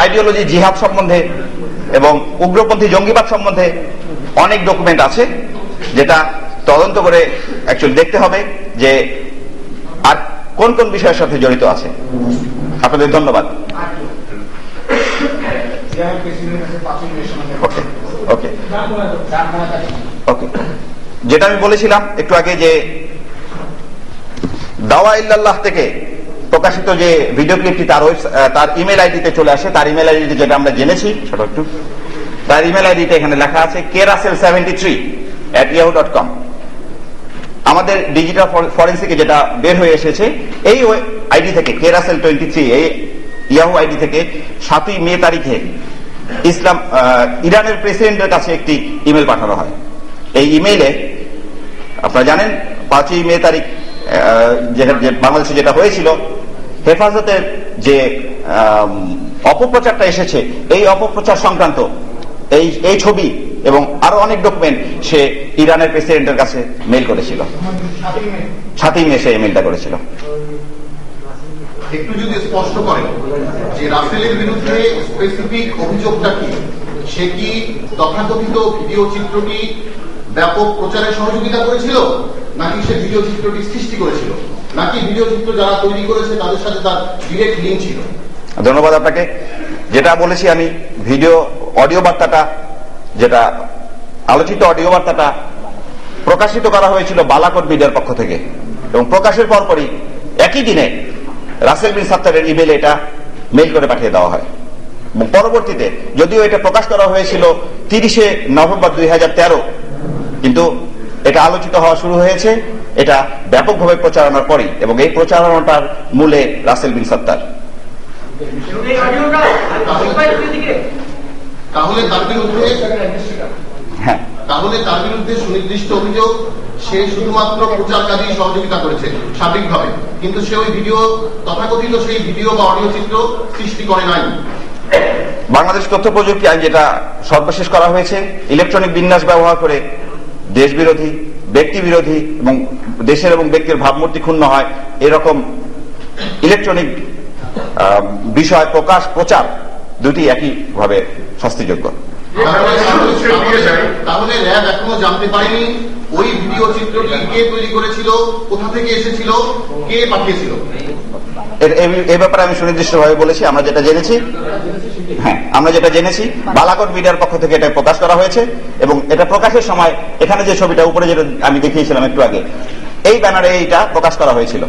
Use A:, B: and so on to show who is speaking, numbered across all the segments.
A: Ideology জিহাদ সম্বন্ধে এবং উগ্রপন্থী, জঙ্গিবাদ সম্বন্ধে অনেক ডকুমেন্ট আছে, যেটা তদন্ত করে অ্যাকচুয়ালি দেখতে হবে যে আর কোন কোন বিষয়ের সাথে জড়িত আছে। আপনাদের ধন্যবাদ। যেটা আমি বলেছিলাম একটু আগে যে, দাওয়া ইল্লাল্লাহ থেকে প্রকাশিত যে ভিডিও ক্লিপটি তার তার ইমেল আইডিতে চলে আসে। তার ইমেল আইডিতে যেটা আমরা জেনেছি ছোট একটু। তার ইমেল আইডিতে এখানে লেখা আছে K Russell seventy three at Yahoo dot com আমাদের ডিজিটাল ফরেন্সিকে যেটা বের হয়ে এসেছে এই আইডি থেকে কে রাসেল টোয়েন্টি থ্রি এই ইয়াহু আইডি থেকে সাতই মে তারিখে ইসলাম ইরানের প্রেসিডেন্টের কাছে একটি ইমেল পাঠানো হয়। এই ইমেইলে আপনারা জানেন পাঁচই মে তারিখ আহ, যে- যে বাংলাদেশে যেটা হয়েছিল হেফাজতের যে অপপ্রচারটা এসেছে, এই অপপ্রচার সংক্রান্ত এই এই ছবি এবং আরও অনেক ডকুমেন্ট সে ইরানের প্রেসিডেন্টের কাছে মেল করেছিল। সাতই মে সে মেলটা করেছিল।
B: একটু যদি স্পষ্ট করেন যে রাসেলের বিরুদ্ধে স্পেসিফিক অভিযোগটা কি? সে কি তথাকথিত ভিডিও চিত্রটি ব্যাপক প্রচারে সহযোগিতা করেছিল? নাকি সে ভিডিও চিত্রটি সৃষ্টি করেছিল? নাকি ভিডিও চিত্র যারা তৈরি করেছে, তাদের সাথে তার ডিরেক্ট লিঙ্ক ছিল?
A: ধন্যবাদ আপনাকে। যেটা বলেছি আমি, ভিডিও অডিও বার্তাটা, যেটা আলোচিত অডিও বার্তাটা প্রকাশিত করা হয়েছিল বালাকোট মিডিয়ার পক্ষ থেকে। এবং প্রকাশের পরপরই একই দিনে রাসেল বিন সাত্তারের ইমেলে এটা মেইল করে পাঠিয়ে দেওয়া হয়। পরবর্তীতে যদিও এটা প্রকাশ করা হয়েছিল তিরিশে নভেম্বর দুই হাজার তেরো কিন্তু এটা আলোচিত হওয়া শুরু হয়েছে এটা ব্যাপকভাবে প্রচারণার পরেই এবং এই প্রচারণাটার মূলে রাসেল বিন সাত্তার।
B: তাহলে তার বিরুদ্ধে
A: হ্যাঁ।
B: তাহলে তার বিরুদ্ধে সুনির্দিষ্ট অভিযোগ সে শুধুমাত্র প্রচারকারী সহযোগিতা করেছে সার্বিকভাবে। কিন্তু সে ওই ভিডিও তথাকথিত সেই ভিডিও বা অডিও চিত্র সৃষ্টি করে নাই।
A: বাংলাদেশ তথ্য প্রযুক্তি আইন যেটা সর্বশেষ করা হয়েছে ইলেকট্রনিক বিন্যাস ব্যবহার করে দেশ বিরোধী ব্যক্তি বিরোধী এবং দেশের এবং ব্যক্তির ভাবমূর্তি ক্ষুণ্ণ হয়, এরকম ইলেকট্রনিক বিষয় প্রকাশ, প্রচার দুটি একইভাবে শাস্তিযোগ্য
B: তাহলে র্যাব এখনও জানতে ওই ভিডিও চিত্রটি কে তৈরি করেছিল কোথা থেকে এসেছিল কে
A: এই ব্যাপারে আমি সুনির্দিষ্টভাবে বলেছি, আমরা যেটা জেনেছি হ্যাঁ আমরা যেটা জেনেছি বালাকোট মিডিয়ার পক্ষ থেকে এটা প্রকাশ করা হয়েছে এবং এটা প্রকাশের সময় এখানে যে ছবিটা উপরে যেটা আমি দেখিয়েছিলাম একটু আগে এই ব্যানারে এইটা প্রকাশ করা হয়েছিল।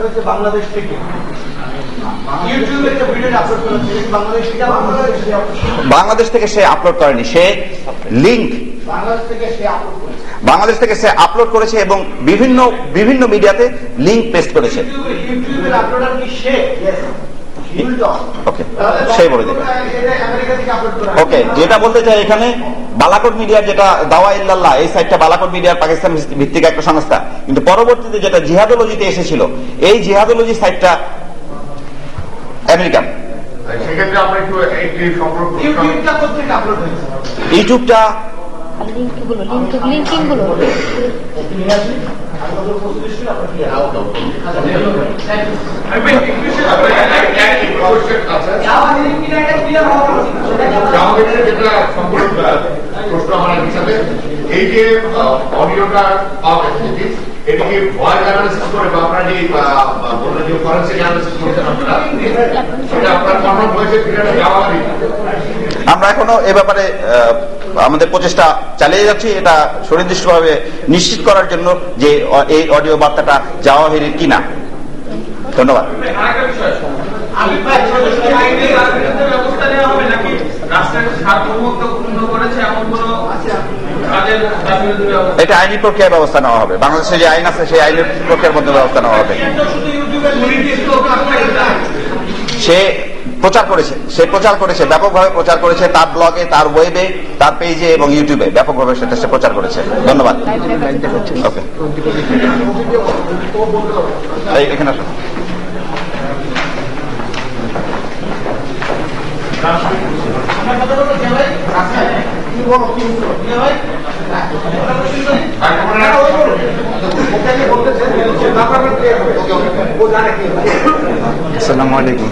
C: হয়েছে বাংলাদেশ থেকে। ইউটিউবে যে ভিডিওটা আপলোড করা হয়েছে বাংলাদেশ থেকে
A: সে আপলোড করেনি সে লিঙ্ক
C: বাংলাদেশ থেকে সে আপলোড
A: বাংলাদেশ থেকে সে আপলোড করেছে এবং বিভিন্ন বিভিন্ন মিডিয়াতে লিঙ্ক পেস্ট করেছে।
C: ইউটিউবে ইউটিউবের আপলোডার কি সে হিউলটন
A: ওকে সেই বলে দেবে। যেটা বলতে চাই এখানে বালাকোট মিডিয়ার যেটা দাওয়া ইল্লাল্লাহ এই সাইটটা বালাকোট মিডিয়ার পাকিস্তান ভিত্তিক একটা সংস্থা। কিন্তু পরবর্তীতে যেটা জিহাদোলজিতে এসেছিল এই জিহাদোলজি সাইটটা আমেরিকান
C: ইউটিউবটা
D: এই যে অডিওটা পাওয়া গেছে এটা কি ভয়েস অ্যানালিসিস করে বা আপনারা যে বললেন যে ফরেন্সিক অ্যানালিসিস করছেন আপনারা সেটা হয়েছে
A: আমরা এখনও এ ব্যাপারে আমাদের প্রচেষ্টা চালিয়ে যাচ্ছি এটা সুনির্দিষ্টভাবে নিশ্চিত করার জন্য যে এই অডিও বার্তাটা যাওয়া জাওয়াহিরির কিনা। ধন্যবাদ। এটা আইনি প্রক্রিয়ার ব্যবস্থা নেওয়া হবে। বাংলাদেশে যে আইন আছে সেই আইনের প্রক্রিয়ার মধ্যে ব্যবস্থা নেওয়া হবে। সে প্রচার করেছে। সে প্রচার করেছে, ব্যাপকভাবে প্রচার করেছে তার ব্লগে তার ওয়েবে তার পেজে এবং ইউটিউবে ব্যাপকভাবে সেটা সে প্রচার করেছে। ধন্যবাদ।
E: আসসালামু আলাইকুম।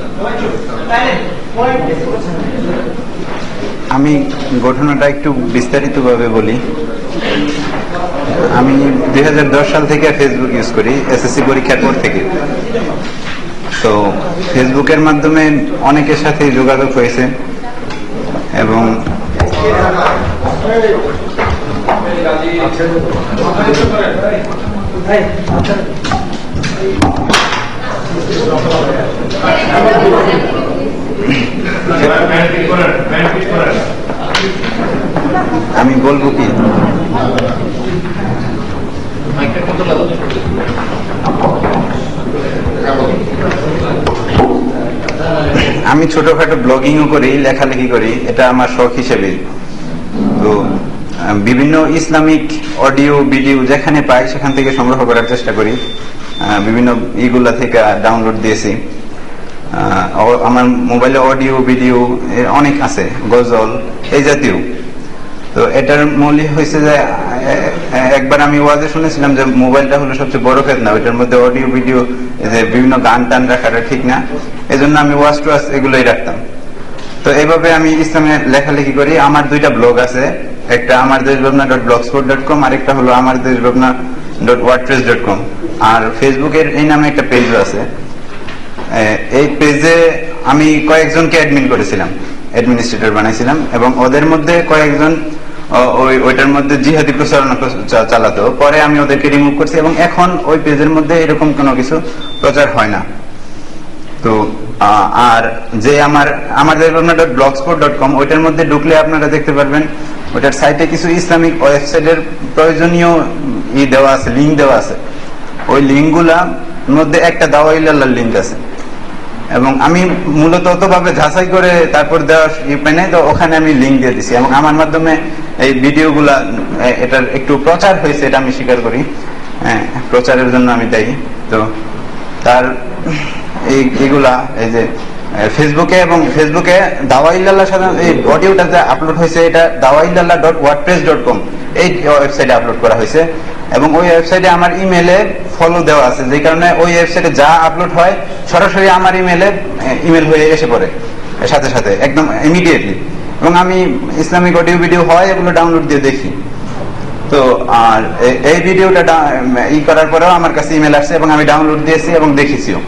E: আমি ঘটনাটা একটু বিস্তারিতভাবে বলি। আমি দু হাজার দশ সাল থেকে ফেসবুক ইউজ করি এসএসসি পরীক্ষার পর থেকে। তো ফেসবুকের মাধ্যমে অনেকের সাথে যোগাযোগ হয়েছে এবং আমি বলব কি? আমি ছোটখাটো ব্লগিংও করি, লেখালেখি করি, এটা আমার শখ হিসেবে। তো বিভিন্ন ইসলামিক অডিও, ভিডিও যেখানে পাই, সেখান থেকে সংগ্রহ করার চেষ্টা করি। বিভিন্ন ইগুলা থেকে ডাউনলোড দিয়েছি। আমার মোবাইলে অডিও, ভিডিও অনেক আছে, গজল, এই জাতীয়। তো এটার মূলই হয়েছে যে একবার আমি ওয়াজে শুনেছিলাম যে মোবাইলটা হলো সবচেয়ে বড় ফেতনা ওইটার মধ্যে অডিও, ভিডিও যে বিভিন্ন গান টান রাখাটা ঠিক না। এই জন্য আমি ওয়াজ টুয়াজ এগুলোই রাখতাম। তো এইভাবে আমি ইসলামে লেখালেখি করি। আমার দুইটা ব্লগ আছে। একটা Amar Desh Bhabna dot blogspot dot com আরেকটা হলো Amar Desh Bhabna dot WordPress dot com আর ফেসবুকের এই নামে একটা পেজও আছে। এই পেজে আমি কয়েকজনকে অ্যাডমিন করেছিলাম অ্যাডমিনিস্ট্রেটর বানাইছিলাম এবং ওদের মধ্যে কয়েকজন ওই, ওইটার মধ্যে জিহাদি প্রচারণা চালাতো। পরে আমি ওদেরকে রিমুভ করছি এবং এখন ওই পেজের মধ্যে এরকম কোনো কিছু প্রচার হয় না। তো আর যে আমার আমাদের ব্লগ স্পোর্ট ডট কম ওইটার মধ্যে ঢুকলে আপনারা দেখতে পারবেন, ওইটার সাইটে কিছু ইসলামিক ওয়েবসাইটের প্রয়োজনীয় ই দেওয়া আছে লিঙ্ক দেওয়া আছে। ওই লিঙ্কগুলা মধ্যে একটা দাওয়া ইল্লাল্লাহর লিঙ্ক আছে। এবং আমি মূলত অতভাবে ঝাঁসাই করে তারপর দেওয়ার নাই, তো ওখানে আমি লিঙ্ক দিয়ে দিছি। এবং আমার মাধ্যমে এই ভিডিওগুলা এটার একটু প্রচার হয়েছে, এটা আমি স্বীকার করি। প্রচারের জন্য আমি দায়ী। তো তার এই- এগুলা, এই যে ফেসবুকে এবং ফেসবুকে দাওয়াইল্লাহ সাধারণ এই অডিওটা যে আপলোড হয়েছে, এটা দাওয়াইল্লাহ ডট ওয়ার্ডপ্রেস ডট কম এই ওয়েবসাইটে আপলোড করা হয়েছে। এবং ওই ওয়েবসাইটে আমার ইমেলে ফলো দেওয়া আছে। যে কারণে ওই ওয়েবসাইটে যা আপলোড হয়, সরাসরি আমার ইমেলে ইমেল হয়ে এসে পড়ে সাথে সাথে, একদম ইমিডিয়েটলি এবং আমি ইসলামিক অডিও ভিডিও হয়, এগুলো ডাউনলোড দিয়ে দেখি। তো, আর এই ভিডিওটা ই করার পরেও আমার কাছে ইমেল আসছে এবং আমি ডাউনলোড দিয়েছি এবং দেখেছিও।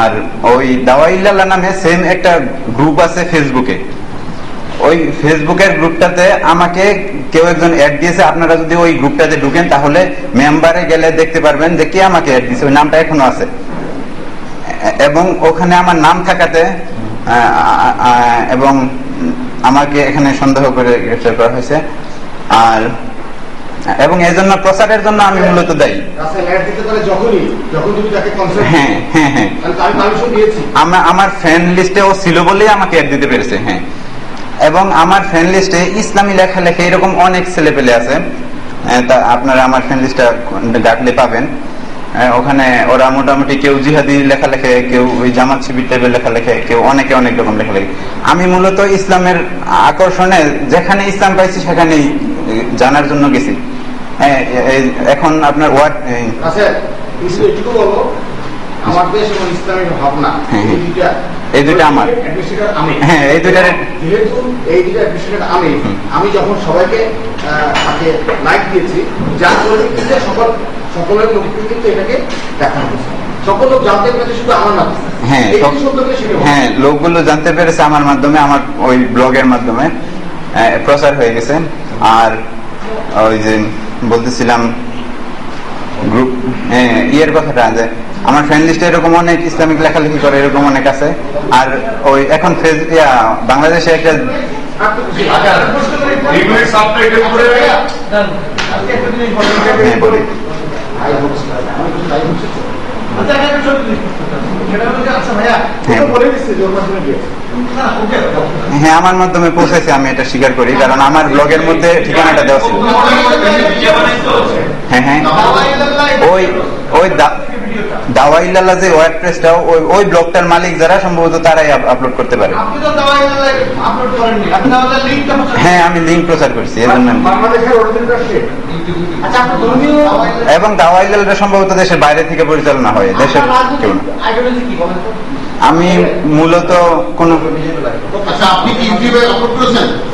E: আর ওই দাওয়াইল্লাহ নামে সেম একটা গ্রুপ আছে ফেসবুকে ওই ফেসবুকের গ্রুপটাতে আমাকে কেউ একজন অ্যাড দিয়েছে আপনারা যদি ওই গ্রুপটাতে ঢুকেন তাহলে মেম্বারে গেলে দেখতে পারবেন যে কে আমাকে অ্যাড দিয়েছে ওই নামটা এখনও আছে। এবং ওখানে আমার নাম থাকাতে এবং আমাকে এখানে সন্দেহ করে গ্রেফতার করা হয়েছে। আর এবং এই জন্য প্রচারের জন্য আমি মূলত দায়ী। হ্যাঁ হ্যাঁ হ্যাঁ। আমার ফ্রেন্ড লিস্টে ও ছিল বলেই আমাকে অ্যাড দিতে পেরেছে হ্যাঁ। এবং আমার ফ্রেন্ড লিস্টে ইসলামী লেখা লেখে এরকম অনেক ছেলে পেলে আছে। আহ, তা আপনারা আমার ফ্রেন্ড লিস্টটা ডাকলে পাবেন। ওখানে ওরা মোটামুটি কেউ জিহাদি লেখা লেখে কেউ ওই জামাত শিবির টাইপের লেখা লেখে কেউ অনেকে অনেক রকম লেখা লেখে আমি মূলত ইসলামের আকর্ষণে যেখানে ইসলাম পাইছি সেখানেই জানার জন্য গেছি। হ্যাঁ, এখন আপনার ওয়ার্ড
B: আচ্ছা আমার দেশ এবং ইসলামের ভাবনা
E: হ্যাঁ, হ্যাঁ।
B: এই দুইটা
E: আমার। হ্যাঁ, এই দুইটার-
B: যেহেতু এই দুইটা অ্যাডমিনিস্ট্রেটর আমি আমি যখন সবাইকে তাকে লাইক দিয়েছি যার পরিপ্রেক্ষিতে সকল সকলের কিন্তু এটাকে দেখানো হয়েছে সকল লোক জানতে পেরেছে শুধু আমার মাধ্যমে
E: হ্যাঁ। হ্যাঁ লোকগুলো জানতে পেরেছে আমার মাধ্যমে আমার ওই ব্লগের মাধ্যমে আহ, প্রচার হয়ে গেছে আর ওই যে বলতেছিলাম গ্রুপ ইয়ের কথাটা যে আমার ফ্রেন্ড লিস্টে এরকম অনেক ইসলামিক লেখালেখি করে, এরকম অনেক আছে আর ওই এখন ফেস বাংলাদেশে একটা। হ্যাঁ হ্যাঁ। হ্যাঁ আমার মাধ্যমে পৌঁছেছে, আমি এটা স্বীকার করি, কারণ আমার ব্লগের মধ্যে ঠিকানাটা দেওয়া ছিল হ্যাঁ হ্যাঁ ওই ওই দা- দাওয়াইল্লাহ যে ওয়ার্ডপ্রেসটা ওই ওই ব্লগটার মালিক যারা সম্ভবত তারাই আপলোড করতে পারে। হ্যাঁ আমি লিঙ্ক প্রচার করছি জন্য
D: স্টেট
C: আচ্ছা
E: এবং দাওয়াইল্লাহটা সম্ভবত দেশের বাইরে থেকে পরিচালনা হয় দেশের? আমি মূলত কোন
B: আচ্ছা আপনি কি ইউটিউবে আপলোড করেছেন?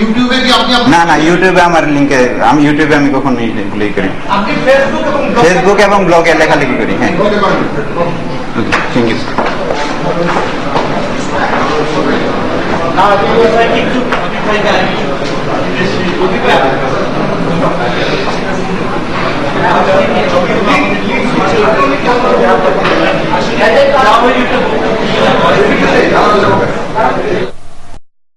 B: ইউটিউবে কি আপনি
E: না না ইউটিউবে আমার লিংকে আমি ইউটিউবে আমি কখনো ক্লিক করি
C: আপনি ফেসবুক এবং
E: ফেসবুক এবং ব্লগে লেখালেখি করি হ্যাঁ থ্যাংক ইউ
C: আসলে